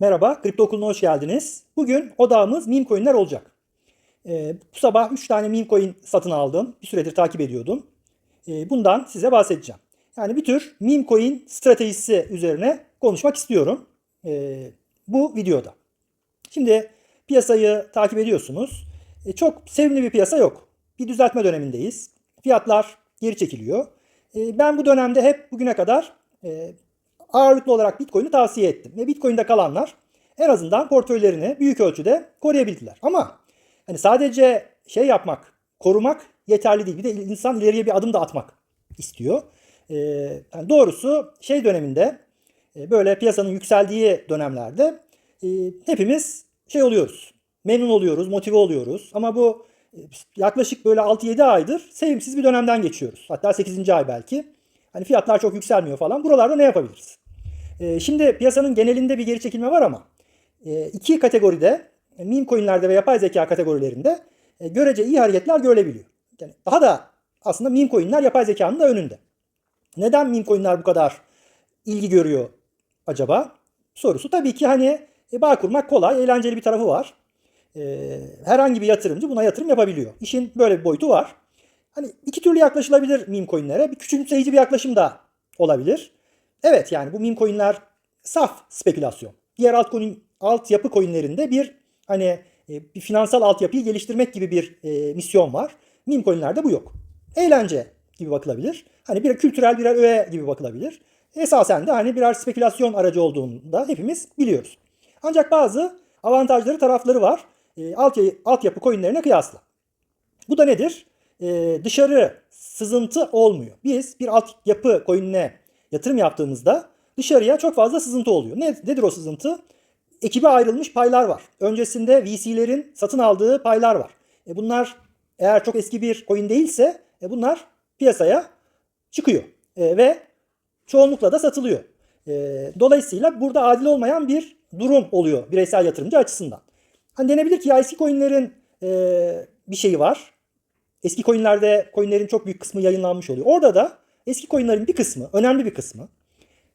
Merhaba, Kripto Okulu'na hoş geldiniz. Bugün odağımız meme coinler olacak. Ee, bu sabah 3 tane meme coin satın aldım. Bir süredir takip ediyordum. Ee, bundan size bahsedeceğim. Yani bir tür meme coin stratejisi üzerine konuşmak istiyorum ee, bu videoda. Şimdi piyasayı takip ediyorsunuz. Ee, çok sevimli bir piyasa yok. Bir düzeltme dönemindeyiz. Fiyatlar geri çekiliyor. Ee, ben bu dönemde hep bugüne kadar e, ağırlıklı olarak Bitcoin'i tavsiye ettim. Ve Bitcoin'de kalanlar en azından portföylerini büyük ölçüde koruyabildiler. Ama hani sadece şey yapmak, korumak yeterli değil. Bir de insan ileriye bir adım da atmak istiyor. Ee, yani doğrusu şey döneminde e, böyle piyasanın yükseldiği dönemlerde e, hepimiz şey oluyoruz. Memnun oluyoruz, motive oluyoruz. Ama bu e, yaklaşık böyle 6-7 aydır sevimsiz bir dönemden geçiyoruz. Hatta 8. ay belki. Hani fiyatlar çok yükselmiyor falan. Buralarda ne yapabiliriz? Ee, şimdi piyasanın genelinde bir geri çekilme var ama e, iki kategoride e, meme coinlerde ve yapay zeka kategorilerinde e, görece iyi hareketler görülebiliyor. Yani daha da aslında meme coinler yapay zekanın da önünde. Neden meme coinler bu kadar ilgi görüyor acaba? Sorusu tabii ki hani e, bağ kurmak kolay, eğlenceli bir tarafı var. E, herhangi bir yatırımcı buna yatırım yapabiliyor. İşin böyle bir boyutu var. Hani iki türlü yaklaşılabilir meme coinlere. Bir küçümseyici bir yaklaşım da olabilir. Evet yani bu meme coinler saf spekülasyon. Diğer altcoin, altyapı coinlerinde bir hani e, bir finansal altyapıyı geliştirmek gibi bir e, misyon var. Meme coinlerde bu yok. Eğlence gibi bakılabilir. Hani bir kültürel birer öğe gibi bakılabilir. Esasen de hani birer spekülasyon aracı olduğunu da hepimiz biliyoruz. Ancak bazı avantajları tarafları var. E, alt, altyapı coinlerine kıyasla. Bu da nedir? E, dışarı sızıntı olmuyor. Biz bir altyapı coin'ine yatırım yaptığımızda dışarıya çok fazla sızıntı oluyor. Ne, nedir o sızıntı? Ekibe ayrılmış paylar var. Öncesinde VC'lerin satın aldığı paylar var. E bunlar eğer çok eski bir coin değilse e bunlar piyasaya çıkıyor. Ve çoğunlukla da satılıyor. Dolayısıyla burada adil olmayan bir durum oluyor bireysel yatırımcı açısından. Hani denebilir ki ya eski coinlerin bir şeyi var Eski coinlerde coinlerin çok büyük kısmı yayınlanmış oluyor. Orada da eski coinlerin bir kısmı, önemli bir kısmı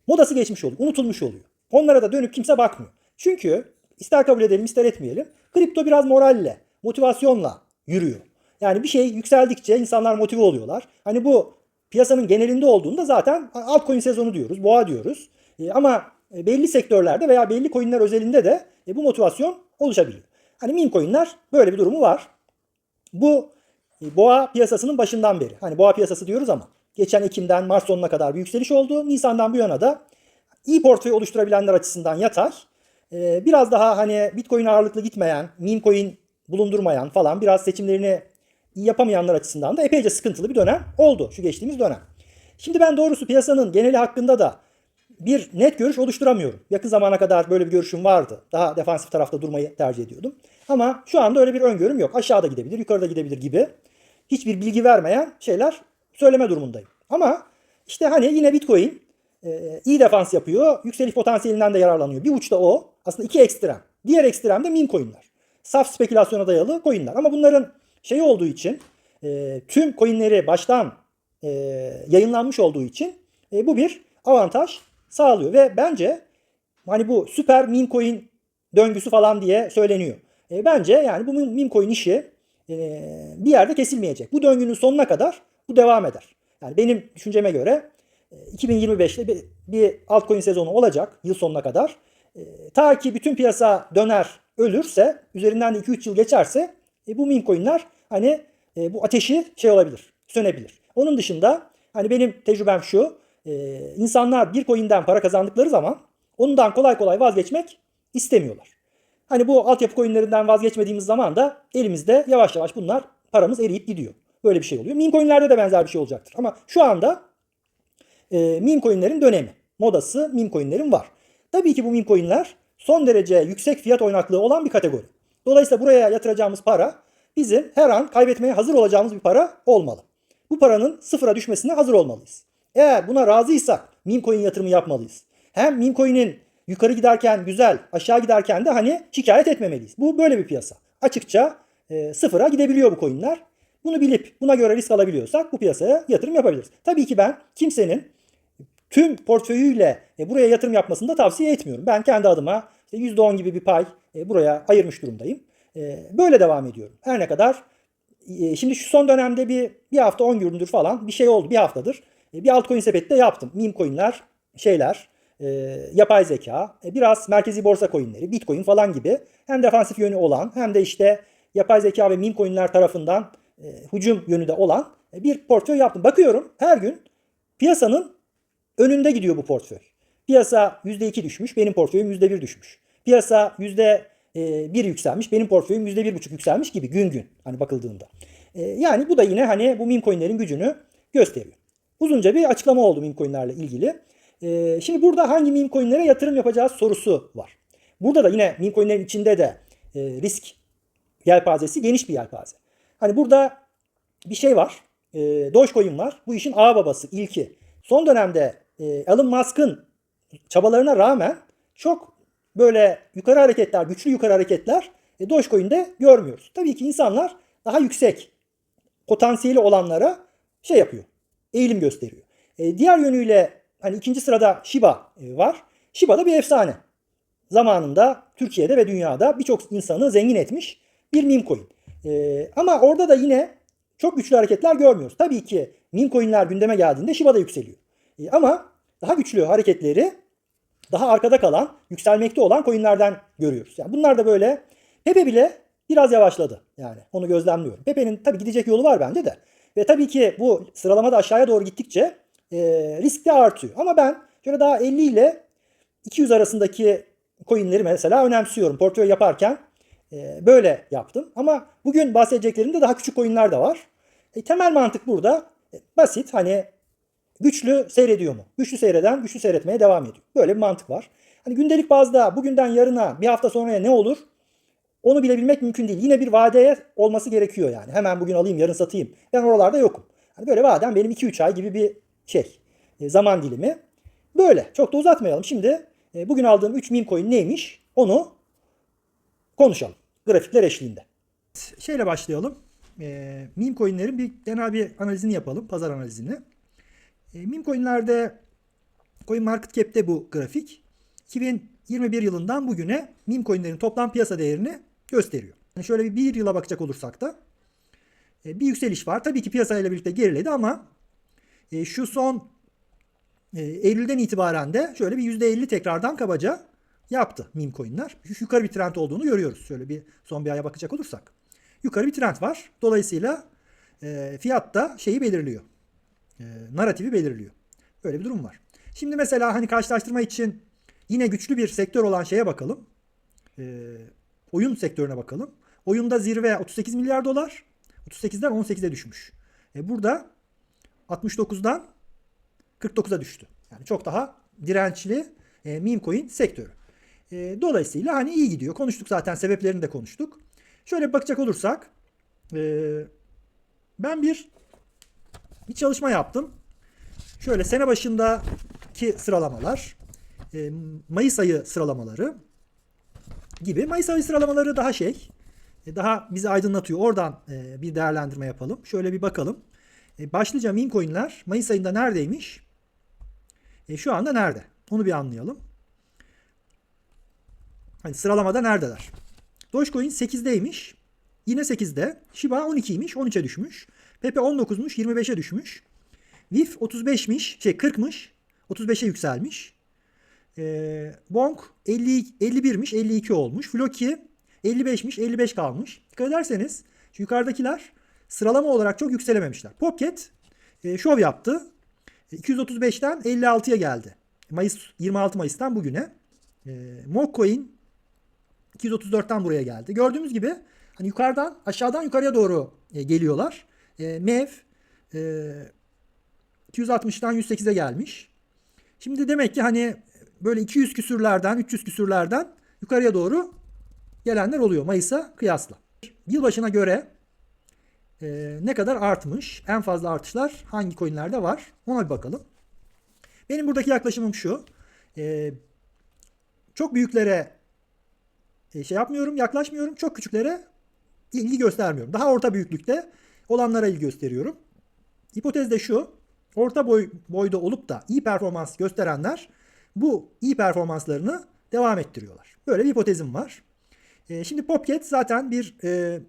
modası geçmiş oluyor, unutulmuş oluyor. Onlara da dönüp kimse bakmıyor. Çünkü ister kabul edelim ister etmeyelim kripto biraz moralle, motivasyonla yürüyor. Yani bir şey yükseldikçe insanlar motive oluyorlar. Hani bu piyasanın genelinde olduğunda zaten altcoin sezonu diyoruz, boğa diyoruz. E, ama belli sektörlerde veya belli coinler özelinde de e, bu motivasyon oluşabiliyor. Hani meme coinler böyle bir durumu var. Bu e, boğa piyasasının başından beri. Hani boğa piyasası diyoruz ama geçen Ekim'den Mart sonuna kadar bir yükseliş oldu. Nisan'dan bu yana da iyi portföy oluşturabilenler açısından yatay. E, biraz daha hani Bitcoin ağırlıklı gitmeyen, meme coin bulundurmayan falan biraz seçimlerini yapamayanlar açısından da epeyce sıkıntılı bir dönem oldu şu geçtiğimiz dönem. Şimdi ben doğrusu piyasanın geneli hakkında da bir net görüş oluşturamıyorum. Yakın zamana kadar böyle bir görüşüm vardı. Daha defansif tarafta durmayı tercih ediyordum. Ama şu anda öyle bir öngörüm yok. Aşağıda gidebilir, yukarıda gidebilir gibi hiçbir bilgi vermeyen şeyler söyleme durumundayım. Ama işte hani yine Bitcoin e, iyi defans yapıyor. Yükseliş potansiyelinden de yararlanıyor. Bir uçta o. Aslında iki ekstrem. Diğer ekstrem de meme coinler. Saf spekülasyona dayalı coinler. Ama bunların şey olduğu için e, tüm coinleri baştan e, yayınlanmış olduğu için e, bu bir avantaj sağlıyor. Ve bence hani bu süper meme coin döngüsü falan diye söyleniyor. E, bence yani bu meme coin işi bir yerde kesilmeyecek. Bu döngünün sonuna kadar bu devam eder. Yani benim düşünceme göre 2025'te e, bir, bir altcoin sezonu olacak yıl sonuna kadar. E, ta ki bütün piyasa döner, ölürse, üzerinden de 2-3 yıl geçerse e, bu meme coinler hani e, bu ateşi şey olabilir, sönebilir. Onun dışında hani benim tecrübem şu, insanlar bir coin'den para kazandıkları zaman ondan kolay kolay vazgeçmek istemiyorlar. Hani bu altyapı coinlerinden vazgeçmediğimiz zaman da elimizde yavaş yavaş bunlar paramız eriyip gidiyor. Böyle bir şey oluyor. Meme coinlerde de benzer bir şey olacaktır. Ama şu anda e, meme coinlerin dönemi. Modası meme coinlerin var. Tabii ki bu meme coinler son derece yüksek fiyat oynaklığı olan bir kategori. Dolayısıyla buraya yatıracağımız para bizim her an kaybetmeye hazır olacağımız bir para olmalı. Bu paranın sıfıra düşmesine hazır olmalıyız. Eğer buna razıysak meme coin yatırımı yapmalıyız. Hem meme coin'in yukarı giderken güzel, aşağı giderken de hani şikayet etmemeliyiz. Bu böyle bir piyasa. Açıkça e, sıfıra gidebiliyor bu coinler. Bunu bilip buna göre risk alabiliyorsak bu piyasaya yatırım yapabiliriz. Tabii ki ben kimsenin tüm portföyüyle e, buraya yatırım yapmasını da tavsiye etmiyorum. Ben kendi adıma işte %10 gibi bir pay e, buraya ayırmış durumdayım. E, böyle devam ediyorum. Her ne kadar e, şimdi şu son dönemde bir bir hafta 10 gündür falan bir şey oldu. Bir haftadır. E, bir altcoin sepeti de yaptım. Meme coinler, şeyler, e, yapay zeka, e, biraz merkezi borsa coinleri, bitcoin falan gibi hem defansif yönü olan hem de işte yapay zeka ve meme coinler tarafından e, hücum yönü de olan e, bir portföy yaptım. Bakıyorum her gün piyasanın önünde gidiyor bu portföy. Piyasa %2 düşmüş, benim portföyüm %1 düşmüş. Piyasa %1 yükselmiş, benim portföyüm %1,5 yükselmiş gibi gün gün hani bakıldığında. E, yani bu da yine hani bu meme coinlerin gücünü gösteriyor. Uzunca bir açıklama oldu meme coinlerle ilgili. E, şimdi burada hangi meme coinlere yatırım yapacağız sorusu var. Burada da yine meme coinlerin içinde de e, risk yelpazesi geniş bir yelpaze. Hani burada bir şey var. E, Dogecoin var. Bu işin ağ babası, ilki. Son dönemde e, Elon Musk'ın çabalarına rağmen çok böyle yukarı hareketler, güçlü yukarı hareketler e, Dogecoin'de görmüyoruz. Tabii ki insanlar daha yüksek potansiyeli olanlara şey yapıyor. Eğilim gösteriyor. E, diğer yönüyle hani ikinci sırada Shiba e, var. Shiba da bir efsane. Zamanında Türkiye'de ve dünyada birçok insanı zengin etmiş bir meme coin. E, ama orada da yine çok güçlü hareketler görmüyoruz. Tabii ki meme coinler gündeme geldiğinde Shiba da yükseliyor. E, ama daha güçlü hareketleri daha arkada kalan, yükselmekte olan coinlerden görüyoruz. Yani bunlar da böyle Pepe bile biraz yavaşladı. Yani onu gözlemliyorum. Pepe'nin tabii gidecek yolu var bence de. Ve tabii ki bu sıralamada aşağıya doğru gittikçe e, risk de artıyor. Ama ben şöyle daha 50 ile 200 arasındaki coinleri mesela önemsiyorum. Portföy yaparken e, böyle yaptım. Ama bugün bahsedeceklerimde daha küçük coinler de var. E, temel mantık burada e, basit hani güçlü seyrediyor mu? Güçlü seyreden güçlü seyretmeye devam ediyor. Böyle bir mantık var. Hani gündelik bazda bugünden yarına bir hafta sonraya ne olur? Onu bilebilmek mümkün değil. Yine bir vadeye olması gerekiyor yani. Hemen bugün alayım yarın satayım. Ben oralarda yokum. Hani böyle vadem benim 2-3 ay gibi bir şey. E, zaman dilimi. Böyle. Çok da uzatmayalım. Şimdi e, bugün aldığım 3 meme coin neymiş? Onu konuşalım. Grafikler eşliğinde. Şeyle başlayalım. E, meme coinlerin bir genel bir analizini yapalım. Pazar analizini. E, meme coinlerde Coin Market Cap'te bu grafik 2021 yılından bugüne meme coinlerin toplam piyasa değerini gösteriyor. Yani şöyle bir, bir yıla bakacak olursak da e, bir yükseliş var. Tabii ki piyasayla birlikte geriledi ama e, şu son e, Eylül'den itibaren de şöyle bir %50 tekrardan kabaca yaptı meme coinler. Yukarı bir trend olduğunu görüyoruz. Şöyle bir son bir aya bakacak olursak. Yukarı bir trend var. Dolayısıyla e, fiyat da şeyi belirliyor. E, narratifi belirliyor. Böyle bir durum var. Şimdi mesela hani karşılaştırma için yine güçlü bir sektör olan şeye bakalım. E, oyun sektörüne bakalım. Oyunda zirve 38 milyar dolar. 38'den 18'e düşmüş. E, burada 69'dan 49'a düştü. Yani çok daha dirençli e, meme coin sektörü. E, dolayısıyla hani iyi gidiyor. Konuştuk zaten sebeplerini de konuştuk. Şöyle bakacak olursak e, ben bir bir çalışma yaptım. Şöyle sene başındaki sıralamalar, e, Mayıs ayı sıralamaları gibi. Mayıs ayı sıralamaları daha şey, e, daha bizi aydınlatıyor. Oradan e, bir değerlendirme yapalım. Şöyle bir bakalım. E, başlıca meme coinler Mayıs ayında neredeymiş? E, şu anda nerede? Onu bir anlayalım. Hani sıralamada neredeler? Dogecoin 8'deymiş. Yine 8'de. Shiba 12'ymiş. 13'e düşmüş. Pepe 19'muş. 25'e düşmüş. VIF 35'miş. Şey 40'mış. 35'e yükselmiş. E, Bonk 50, 51'miş. 52 olmuş. Floki 55'miş. 55 kalmış. Dikkat ederseniz şu yukarıdakiler sıralama olarak çok yükselememişler. Pocket e, şov yaptı. 235'ten 56'ya geldi. Mayıs 26 Mayıs'tan bugüne. E, Mockcoin 234'ten buraya geldi. Gördüğümüz gibi hani yukarıdan aşağıdan yukarıya doğru e, geliyorlar. E, MEV e, 260'tan 108'e gelmiş. Şimdi demek ki hani böyle 200 küsürlerden 300 küsürlerden yukarıya doğru gelenler oluyor Mayıs'a kıyasla. Yılbaşına göre e, ne kadar artmış? En fazla artışlar hangi coinlerde var? Ona bir bakalım. Benim buradaki yaklaşımım şu. E, çok büyüklere e, şey yapmıyorum, yaklaşmıyorum. Çok küçüklere ilgi göstermiyorum. Daha orta büyüklükte olanlara ilgi gösteriyorum. Hipotez de şu. Orta boy, boyda olup da iyi performans gösterenler bu iyi performanslarını devam ettiriyorlar. Böyle bir hipotezim var. E, şimdi Popcat zaten bir e,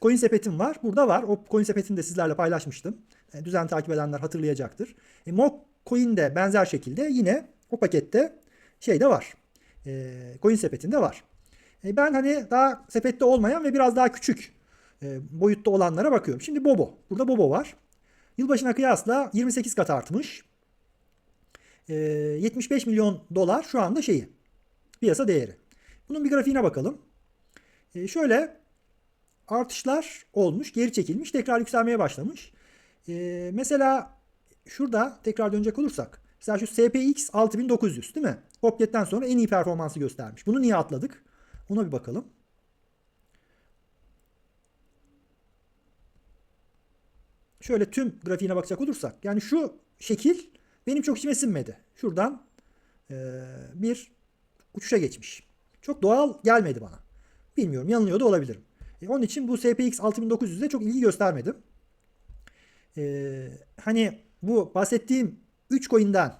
coin sepetim var. Burada var. O coin sepetini de sizlerle paylaşmıştım. E, düzen takip edenler hatırlayacaktır. E, Mock coin de benzer şekilde yine o pakette şey de var. E, coin sepetinde var. E, ben hani daha sepette olmayan ve biraz daha küçük e, boyutta olanlara bakıyorum. Şimdi Bobo. Burada Bobo var. Yılbaşına kıyasla 28 kat artmış. E, 75 milyon dolar şu anda şeyi. Piyasa değeri. Bunun bir grafiğine bakalım. E, şöyle artışlar olmuş, geri çekilmiş, tekrar yükselmeye başlamış. E, mesela şurada tekrar dönecek olursak. Mesela şu SPX 6900 değil mi? Popket'ten sonra en iyi performansı göstermiş. Bunu niye atladık? Ona bir bakalım. Şöyle tüm grafiğine bakacak olursak. Yani şu şekil benim çok içime sinmedi. Şuradan e, bir uçuşa geçmiş. Çok doğal gelmedi bana. Bilmiyorum yanılıyor da olabilirim. E, onun için bu SPX 6900'e çok ilgi göstermedim. E, hani bu bahsettiğim 3 coin'den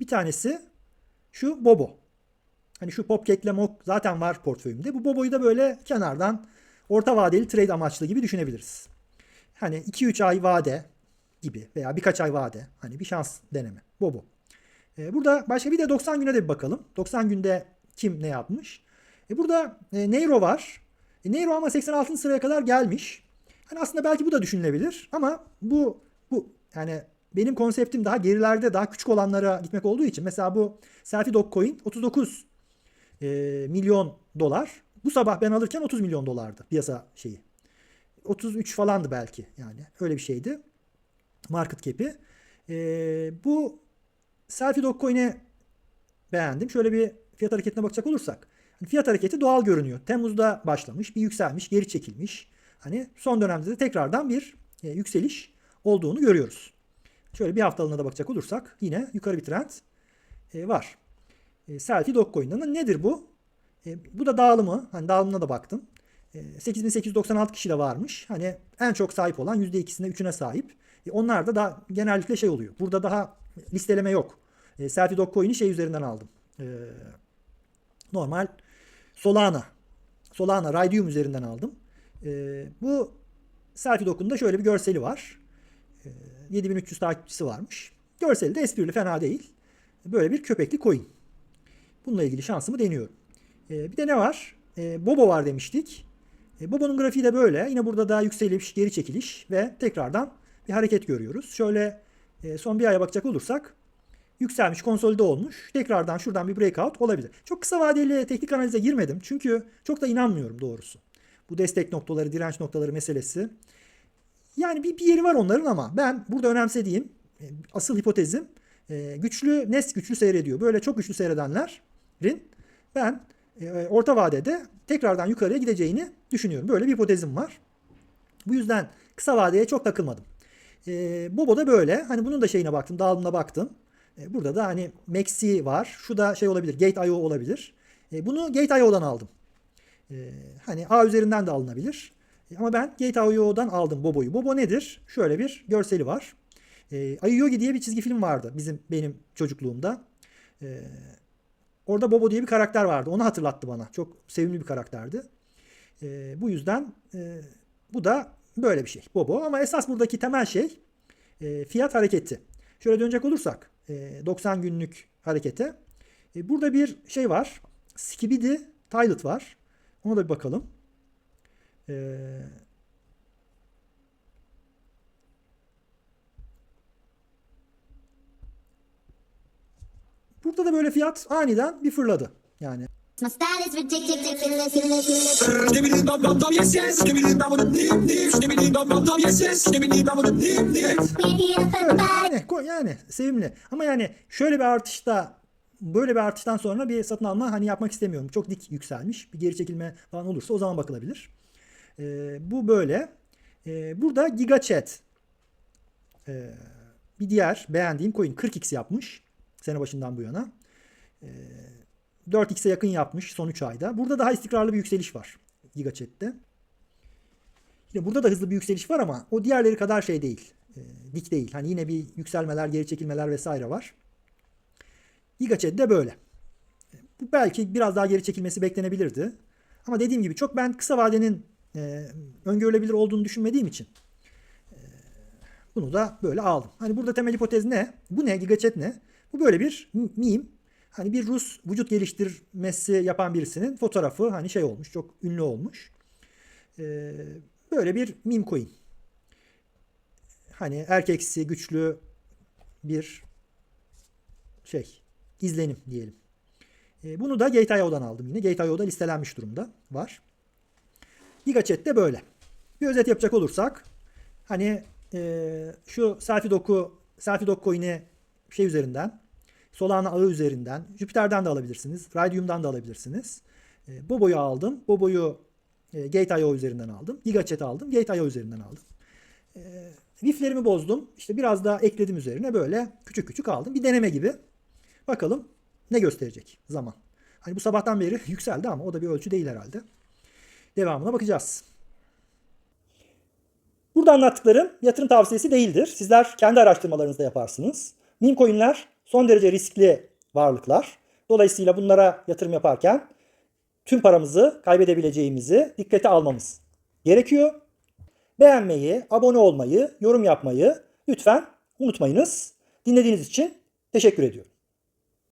bir tanesi şu Bobo. Hani şu Popcake'le Mok zaten var portföyümde. Bu Bobo'yu da böyle kenardan orta vadeli trade amaçlı gibi düşünebiliriz. Hani 2-3 ay vade gibi veya birkaç ay vade. Hani bir şans deneme. Bobo. Ee, burada başka bir de 90 güne de bir bakalım. 90 günde kim ne yapmış? E burada e, Neiro var. E, Neiro ama 86. sıraya kadar gelmiş. Hani aslında belki bu da düşünülebilir ama bu bu yani benim konseptim daha gerilerde daha küçük olanlara gitmek olduğu için mesela bu Selfie Dog Coin 39 e, milyon dolar. Bu sabah ben alırken 30 milyon dolardı piyasa şeyi. 33 falandı belki yani öyle bir şeydi. Market cap'i. E, bu Selfie Dog Coin'e beğendim. Şöyle bir fiyat hareketine bakacak olursak. Fiyat hareketi doğal görünüyor. Temmuz'da başlamış, bir yükselmiş, geri çekilmiş. Hani son dönemde de tekrardan bir e, yükseliş olduğunu görüyoruz. Şöyle bir haftalığına da bakacak olursak yine yukarı bir trend e, var. E, selfie Dogecoin'den nedir bu? E, bu da dağılımı. Hani dağılımına da baktım. E, 8896 kişi de varmış. Hani en çok sahip olan %2'sine 3'üne sahip. Onlar da daha genellikle şey oluyor. Burada daha listeleme yok. E, selfie Dogecoin'i şey üzerinden aldım. E, normal Solana. Solana Raydium üzerinden aldım. E, bu selfie Doge'un da şöyle bir görseli var. E, 7300 takipçisi varmış. Görseli de esprili fena değil. Böyle bir köpekli coin. Bununla ilgili şansımı deniyorum. E, bir de ne var? E, Bobo var demiştik. E, Bobo'nun grafiği de böyle. Yine burada daha yükseliş, geri çekiliş ve tekrardan bir hareket görüyoruz. Şöyle e, son bir aya bakacak olursak yükselmiş, konsolide olmuş. Tekrardan şuradan bir breakout olabilir. Çok kısa vadeli teknik analize girmedim. Çünkü çok da inanmıyorum doğrusu. Bu destek noktaları, direnç noktaları meselesi. Yani bir, bir yeri var onların ama ben burada önemsediğim e, asıl hipotezim e, güçlü, nes güçlü seyrediyor. Böyle çok güçlü seyredenlerin ben e, orta vadede tekrardan yukarıya gideceğini düşünüyorum. Böyle bir hipotezim var. Bu yüzden kısa vadeye çok takılmadım. E, Bobo da böyle. Hani bunun da şeyine baktım, dağılımına baktım. E, burada da hani Maxi var. Şu da şey olabilir, Gate.io olabilir. E, bunu Gate.io'dan aldım. E, hani A üzerinden de alınabilir. E, ama ben Gate.io'dan aldım Bobo'yu. Bobo nedir? Şöyle bir görseli var. E, Ayogi diye bir çizgi film vardı bizim benim çocukluğumda. Orada Bobo diye bir karakter vardı. Onu hatırlattı bana. Çok sevimli bir karakterdi. Bu yüzden bu da böyle bir şey. Bobo ama esas buradaki temel şey fiyat hareketi. Şöyle dönecek olursak e, 90 günlük harekete. E, burada bir şey var. Skibidi Tilet var. Ona da bir bakalım. Eee Burada da böyle fiyat aniden bir fırladı. Yani My style is ridiculous, ridiculous. Yani, sevimli. Ama yani şöyle bir artışta böyle bir artıştan sonra bir satın alma hani yapmak istemiyorum. Çok dik yükselmiş. Bir geri çekilme falan olursa o zaman bakılabilir. Ee, bu böyle. Ee, burada GigaChat ee, bir diğer beğendiğim coin 40x yapmış. Sene başından bu yana. Ee, 4x'e yakın yapmış son 3 ayda. Burada daha istikrarlı bir yükseliş var GigaChat'te. Yine burada da hızlı bir yükseliş var ama o diğerleri kadar şey değil. E, dik değil. Hani yine bir yükselmeler, geri çekilmeler vesaire var. GigaChat de böyle. Bu belki biraz daha geri çekilmesi beklenebilirdi. Ama dediğim gibi çok ben kısa vadenin e, öngörülebilir olduğunu düşünmediğim için e, bunu da böyle aldım. Hani burada temel hipotez ne? Bu ne? Gigachat ne? Bu böyle bir meme. Hani bir Rus vücut geliştirmesi yapan birisinin fotoğrafı hani şey olmuş, çok ünlü olmuş. E, böyle bir meme coin. Hani erkeksi, güçlü bir şey, izlenim diyelim. E, bunu da Gate.io'dan aldım yine. Gate.io'da listelenmiş durumda var. GigaChat de böyle. Bir özet yapacak olursak hani e, şu selfie doku selfie dog coin'i şey üzerinden Solana ağı üzerinden Jupiter'den de alabilirsiniz. Radium'dan da alabilirsiniz. E, Bobo'yu aldım. Bobo'yu e, Gate.io üzerinden aldım. GigaChat aldım. Gate.io üzerinden aldım. E, Wif'lerimi bozdum. İşte biraz daha ekledim üzerine böyle küçük küçük aldım. Bir deneme gibi. Bakalım ne gösterecek zaman. Hani bu sabahtan beri yükseldi ama o da bir ölçü değil herhalde. Devamına bakacağız. Burada anlattıklarım yatırım tavsiyesi değildir. Sizler kendi araştırmalarınızda yaparsınız. Meme coin'ler son derece riskli varlıklar. Dolayısıyla bunlara yatırım yaparken tüm paramızı kaybedebileceğimizi dikkate almamız gerekiyor. Beğenmeyi, abone olmayı, yorum yapmayı lütfen unutmayınız. Dinlediğiniz için teşekkür ediyorum.